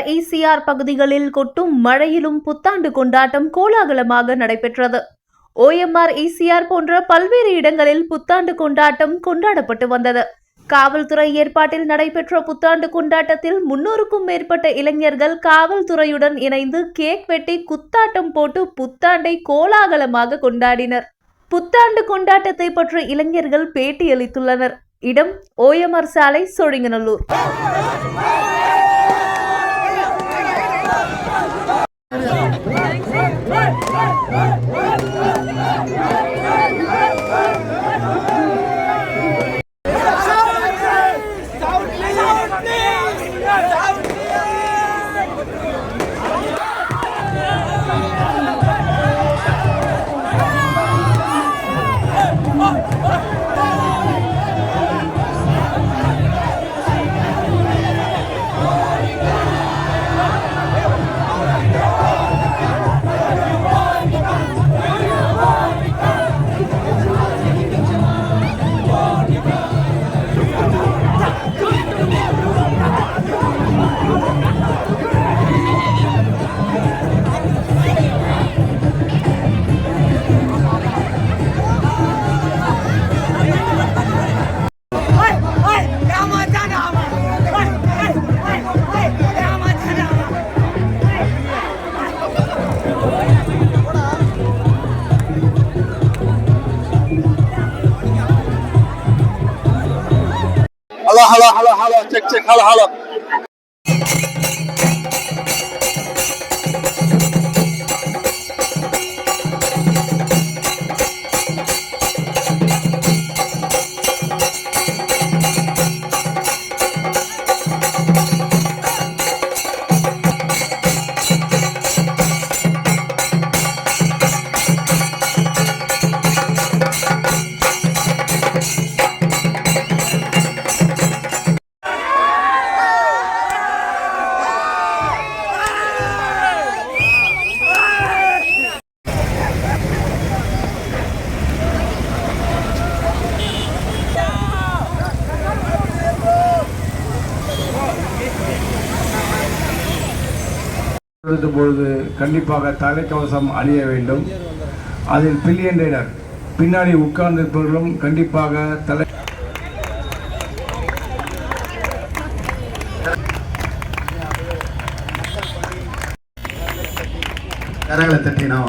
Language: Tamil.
ஈசிஆர் பகுதிகளில் கொட்டும் மழையிலும் புத்தாண்டு கொண்டாட்டம் கோலாகலமாக நடைபெற்றது. ஓஎம்ஆர் ஈசிஆர் போன்ற பல்வேறு இடங்களில் புத்தாண்டு கொண்டாட்டம் கொண்டாடப்பட்டு வந்தது. காவல்துறை ஏற்பாட்டில் நடைபெற்ற புத்தாண்டு கொண்டாட்டத்தில் முன்னூறுக்கும் மேற்பட்ட இளைஞர்கள் காவல்துறையுடன் இணைந்து கேக் வெட்டி குத்தாட்டம் போட்டு புத்தாண்டை கோலாகலமாக கொண்டாடினர். புத்தாண்டு கொண்டாட்டத்தை பற்றி இளைஞர்கள் பேட்டியளித்துள்ளனர். இடம் ஓஎம்ஆர் சாலை Sholinganallur. Hello hello hello check check হালা হালা। பயன்படுத்தும் பொழுது கண்டிப்பாக தலைக்கவசம் அணிய வேண்டும். அதில் பில்லியன் பில்லியன்டைனர் பின்னாடி உட்கார்ந்திருப்பவர்களும் கண்டிப்பாக தலை கரங்களை தட்டினா